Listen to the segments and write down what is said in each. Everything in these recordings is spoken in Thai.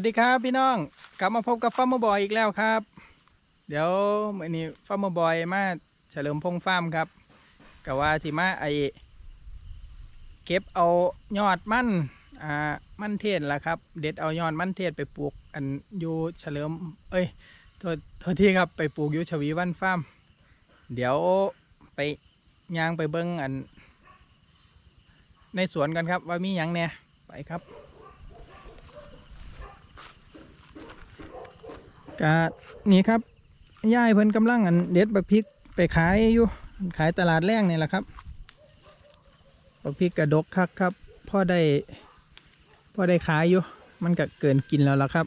วัสดีครับพี่น้องกลับมาพบกับฟาร์มบอยอีกแล้วครับ เดี๋ยวมื่อนี้ฟาร์มบอยมาเฉลิมพงฟาร์มครับกับว่าที่มาไอเก็บเอายอดมันอ่ามันเทศล่ะครับ เด็ดเอายอดมันเทศไปปลูกอันอยู่เฉลิม เอ้ยโทษโทษทีครับไปปลูกอยู่ชวีวันฟาร์มเดี๋ยวไปย่างไปเบิ้งอัน ในสวนกันครับว่ามีหยังแหน่ยไปครับ กะนี่ครับย่ายเพิ่นกำลังอันเด็ดบักพริกไปขายอยู่ขายตลาดแรงนี่แหละครับบักพริกกระดกคักครับพ่อได้พ่อได้ขายอยู่ มันก็เกินกินแล้วล่ะครับ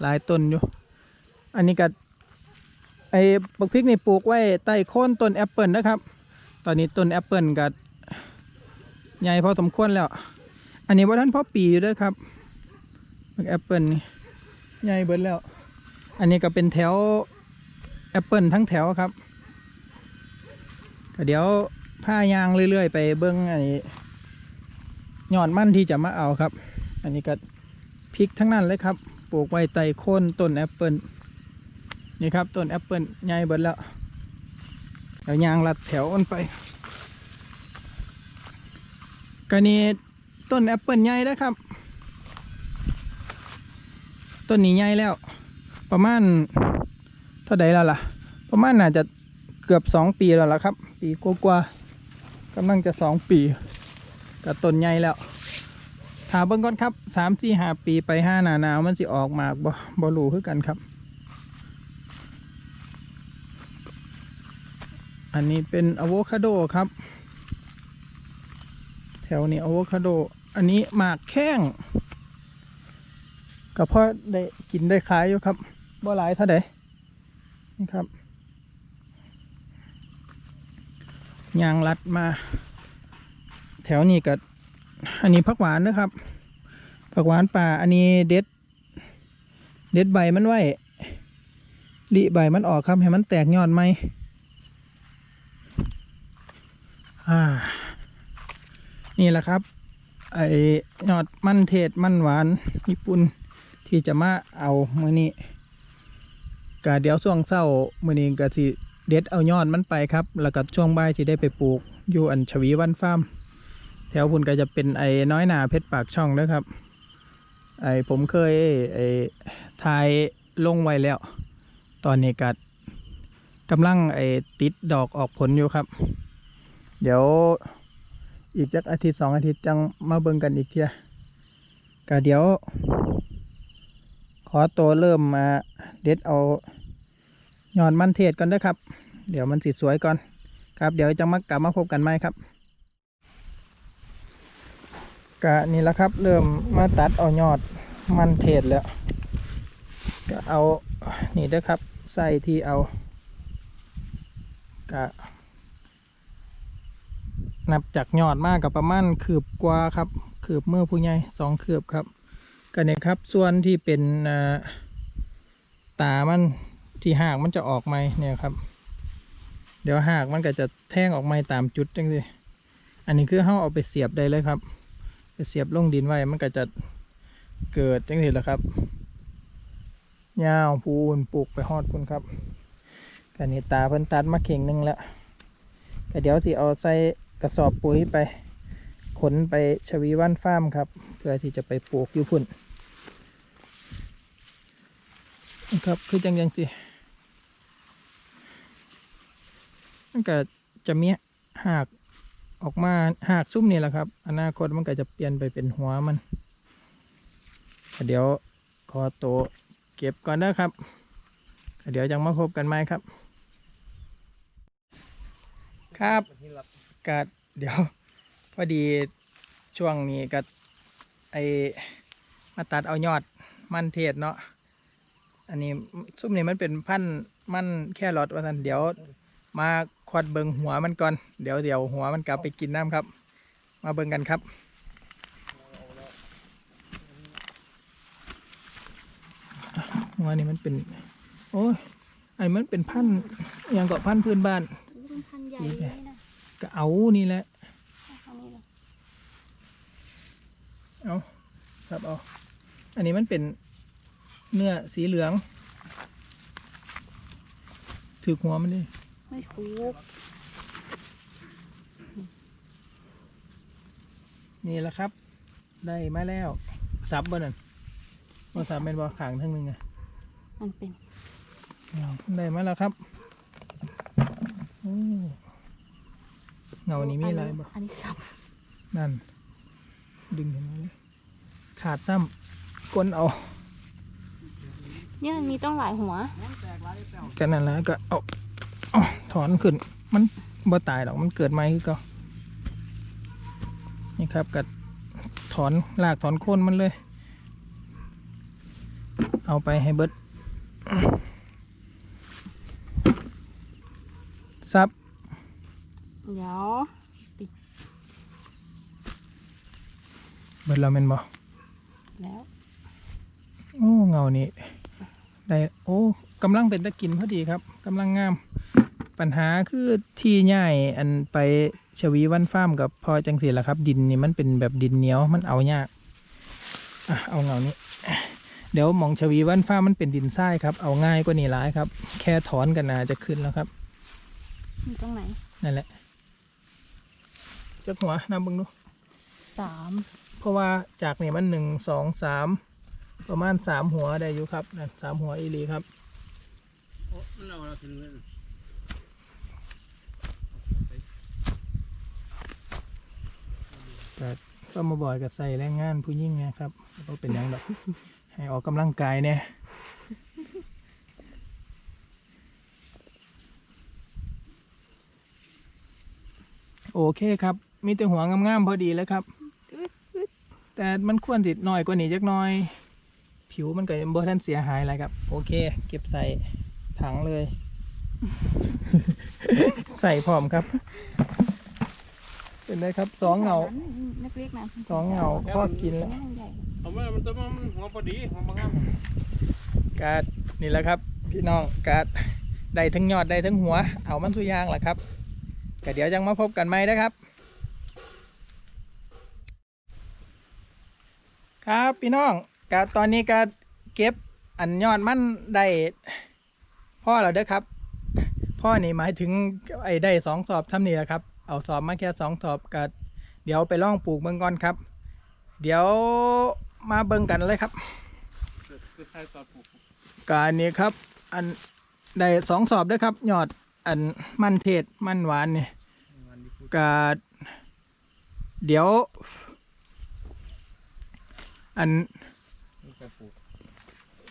หลายต้นอยู่ อันนี้ก็ไอ้บักพริกนี่ปลูกไว้ใต้โคนต้นแอปเปิลนะครับ ตอนนี้ต้นแอปเปิลก็ใหญ่พอสมควรแล้ว อันนี้ว่าท่านพ่อปีอยู่ด้วยครับบักแอปเปิลนี่ใหญ่เบิดแล้ว อันนี้ก็เป็นแถวแอปเปิลทั้งแถวครับเดี๋ยวผ้ายางเรื่อย ๆ ไปเบิ้งไอ้ยอดมั่นที่จะมาเอาครับ อันนี้ก็พริกทั้งนั้นเลยครับ ปลูกไว้ใต้โคนต้นแอปเปิลนี่ครับต้นแอปเปิลใหญ่เบิดแล้วเดี๋ยวยางลัดแถวอ้นไปก็นี่ต้นแอปเปิลใหญ่นะครับ ต้นนี้ใหญ่แล้ว ประมาณเท่าใดแล้วล่ะ ประมาณน่าจะเกือบสองปีแล้วล่ะครับ ปีกว่าๆกำลังจะสองปีกับต้นใหญ่แล้วถามเบิ่งก่อนครับสามสี่ห้าปีไปห้าหนาหนาวมันสิออกมากบ่บ่รู้คือกันครับ อันนี้เป็นอะโวคาโดครับ แถวนี้อะโวคาโด อันนี้หมากแข้งก็พอได้กินได้ขายอยู่ครับ บ่หลายเท่าใดนี่ครับยางรัดมา แถวนี้ก็อันนี้ผักหวานนะครับผักหวานป่าอันนี้เด็ด เด็ดใบมันไว้ลิใบมันออกครับให้มันแตกยอดไหมอ่า นี่แหละครับ ไอยอดมันเทศมันหวานญี่ปุ่นที่จะมาเอาเมื่อนี้ กะเดี๋ยวช่วงเศร้ามือนี้ก็สิเด็ดเอายอดมันไปครับ แล้วก็ช่วงบ่ายที่ได้ไปปลูกอยู่อันชวีวันฟาร์มแถวพุ่นก็จะเป็นไอ้น้อยหนาเพชรปากช่องนะครับ ไอ้ผมเคยไอ้ทายลงไว้แล้ว ตอนนี้ก็กำลังไอ้ติดดอกออกผลอยู่ครับ เดี๋ยวอีกจักอาทิตย์สองอาทิตย์จังมาเบิ่งกันอีกเทียก็เดี๋ยว ขอตัวเริ่มมาเด็ดเอา ยอดมันเทศก่อนนะครับ เดี๋ยวมันสีสวยก่อน ครับ เดี๋ยวจะมากลับมาพบกันไหมครับกะนี่แหละครับ เริ่มมาตัดเอายอดมันเทศแล้วก็เอานี่เด้อครับใส่ที่เอากะนับจากยอดมากกับประมาณคืบกว่าครับคืบเมื่อผู้ใหญ่สองคืบครับกันเนี่ยครับ ส่วนที่เป็นอ่าตามัน ที่หากมันจะออกไหมเนี่ยครับ เดี๋ยวหากมันก็จะแท่งออกไมตามจุดจังสิอันนี้คือเขาเอาไปเสียบได้เลยครับไปเสียบลงดินไว้มันก็จะเกิดจังสิแหละครับยาวพูนปลูกไปฮอดพูนครับกันนี้ตาเพิ่นตัดมาเข่งหนึงแล้วก็เดี๋ยวสิเอาใส่กระสอบปุ๋ยไป ขนไปชวีวันฟาร์มครับ เพื่อที่จะไปปลูกอยู่พุ่นนะครับ คือจังยังสิ มันก็จะมีหากออกมาหากซุ้มนี่แหละครับ อนาคตมันก็จะเปลี่ยนไปเป็นหัวมัน เดี๋ยวขอตัวเก็บก่อนนะครับ เดี๋ยวจังมาพบกันไหมครับ ครับก็เดี๋ยวพอดีช่วงนี้ก็ไอมาตัดเอายอดมันเทศเนาะอันนี้ซุ้มนี่มันเป็นพันธุ์มันแค่รอดว่าสันเดี๋ยว มาควัดเบิงหัวมันก่อน เดี๋ยวเดี๋ยวหัวมันกลับไปกินน้ำครับ มาเบิงกันครับหัวนี่มันเป็น โอ้ยไอ้มันเป็นพันธุ์อหย่างกับพันธุ์พื้นบ้านมันพันใหญ่เลยนะก็เอานี่แหละเอานี่เลยเอาครับเอาอันนี้มันเป็นเนื้อสีเหลือง ถือหัวมันดิ ไม่ถูกนี่แหละครับ ได้มาแล้วซับบ่นั่นว่าซับเป็นบ่ขางทั้งหนึงไงมันเป็นได้มาแล้วครับโอ้เงานี้มีอะไรบ่อันนี้สับนั่น ดึงขึ้นมาเลยขาดซ้ำก้นเอาเนี่ยมันมีต้องหลายหัว กันนั่นแหละก็เอาเอา ถอนขึ้น มันบ่ตายหรอก มันเกิดใหม่คือเก็นี่ครับก็ถอนลากถอนโคนมันเลย เอาไปให้เบิดซับ เดี๋ยวเบิดเราเป็นบ่แล้ว โอ้ เงานี่ได้ โอ้กำลังเป็นตะกินพอดีครับกำลังงาม ปัญหาคือที่ใหญ่อันไปชวีวันฟาร์มกับพอจังสีละครับ ดินนี่มันเป็นแบบดินเหนียวมันเอายากอะเอาเงานี้ เดี๋ยวหมองชวีวันฟาร์มมันเป็นดินทรายครับ เอาง่ายกว่านี้หลายครับ แค่ถอนกันนาจะขึ้นแล้วครับมีตรงไหนนั่นแหละจักหัวนำเบึงดูสามเพราะว่าจากนี่มันหนึ่งสองสามประมาณสามหัวได้อยู่ครับนั่นสามหัวอีหลีครับมันเอาเราถึงเลย ก็ก็มาบ่อยกับใส่แรงงานผู้ยิ่งไงครับก็เป็นอย่างดอกให้ออกกำลังกายเนี่ยโอเคครับ มีแต่หัวงามๆพอดีแล้วครับ แต่มันควรติดหน่อยกว่านี้จักหน่อย ผิวมันก็ยังบ่ทันเสียหายอะไรครับ โอเค เก็บใส่ถังเลย ใส่พร้อมครับ เป็นไงครับสองเงาเล็กๆนะสองเงาก็กินแล้วใหญ่เอามามันจะมันหัวพอดีหัวบางงามกาดนี่แหละครับพี่น้องกาดได้ทั้งยอดได้ทั้งหัว เอามันทุกอย่างแหละครับก็เดี๋ยวยังมาพบกันไหมนะครับ ครับพี่น้องกาตอนนี้กาเก็บอันยอดมันได้พ่อแล้วเด้อครับ พ่อนี่หมายถึงไอ้ได้สองสอบทำนี่แหละครับ เอาสอบมาแค่สองสอบกาเดี๋ยวไปล่องปลูกเบิ่งก่อนครับ เดี๋ยวมาเบิ่งกันเลยครับการนี้ครับ อันได้สองสอบด้วยครับยอดอันมันเทศมันหวานนี่งานดีพูดกาเดี๋ยว อัน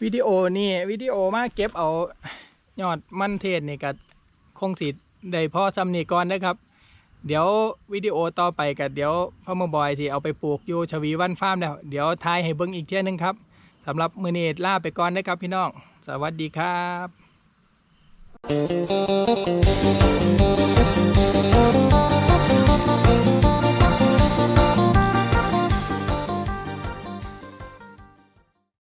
วิดีโอนี่วิดีโอมาเก็บเอายอดมันเทศนี่กับคงสิได้พ่อซ้ำนี่ก่อนนะครับ เดี๋ยววิดีโอต่อไปกับเดี๋ยวพ่อมาบอยที่เอาไปปลูกอยู่ชวีวันฟาร์มแล้วเดี๋ยวทายให้เบิ้งอีกเที่ยนึงครับสำหรับมือเนตล่าไปก่อนนะครับพี่น้อง สวัสดีครับ